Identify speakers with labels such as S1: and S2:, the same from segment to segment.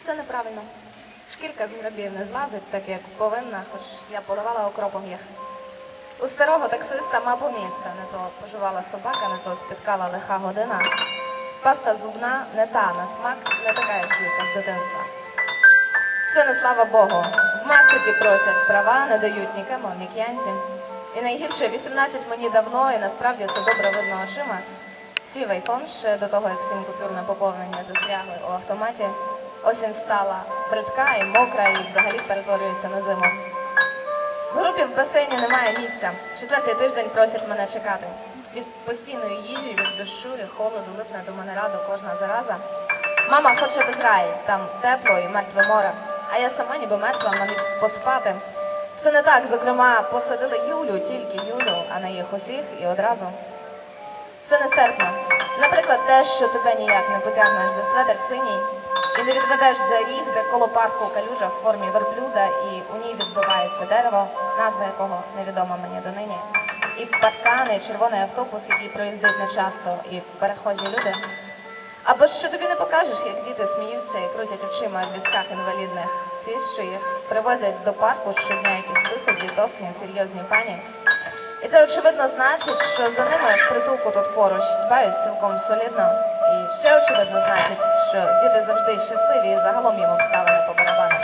S1: Все неправильно. Шкірка з грабів не злазить, так як повинна, хоч я поливала окропом їх. У старого таксиста мапу міста, не то пожувала собака, не то спіткала лиха година. Паста зубна не та на смак, не така, як жуйка з дитинства. Все не слава Богу. В маркеті просять права, не дають ні кемел, ні к'янті. І найгірше 18 мені давно, і насправді це добре видно очима. Сів айфон ще до того, як сім купюр на поповнення застрягли у автоматі. Осінь стала бридка і мокра, і взагалі перетворюється на зиму. В групі в басейні немає місця. Четвертий тиждень просять мене чекати. Від постійної їжі, від дощу і холоду липне до мене раду кожна зараза. Мама хоче в Ізраїль, там тепло і мертве море. А я сама ніби мертва, мені поспати. Все не так, зокрема, посадили Юлю, тільки Юлю, а не їх усіх і одразу. Все нестерпно. Наприклад, те, що тебе ніяк не потягнеш за светер синій і не відведеш за ріг, де коло парку калюжа в формі верблюда, і у ній відбивається дерево, назва якого невідома мені донині. І паркани, і червоний автобус, який проїздить нечасто, і перехожі люди. Або що тобі не покажеш, як діти сміються і крутять очима в візках інвалідних. Ті, що їх привозять до парку щодня якісь виході, тоскні, серйозні пані. І це очевидно значить, що за ними в притулку тут поруч дбають цілком солідно. І ще очевидно значить, що діти завжди щасливі і загалом їм обставини по барабану.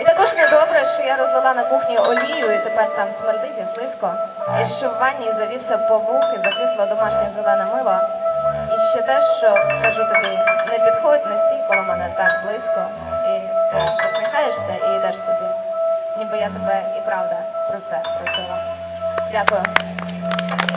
S1: І також недобре, що я розлила на кухні олію, і тепер там смердить і слизько. І що в ванні завівся павук і закисло домашнє зелене мило. І ще те, що кажу тобі, не підходь, не стій коло мене так близько. І ти посміхаєшся і йдеш собі. Ніби я тебе і правда про це просила. Дякую.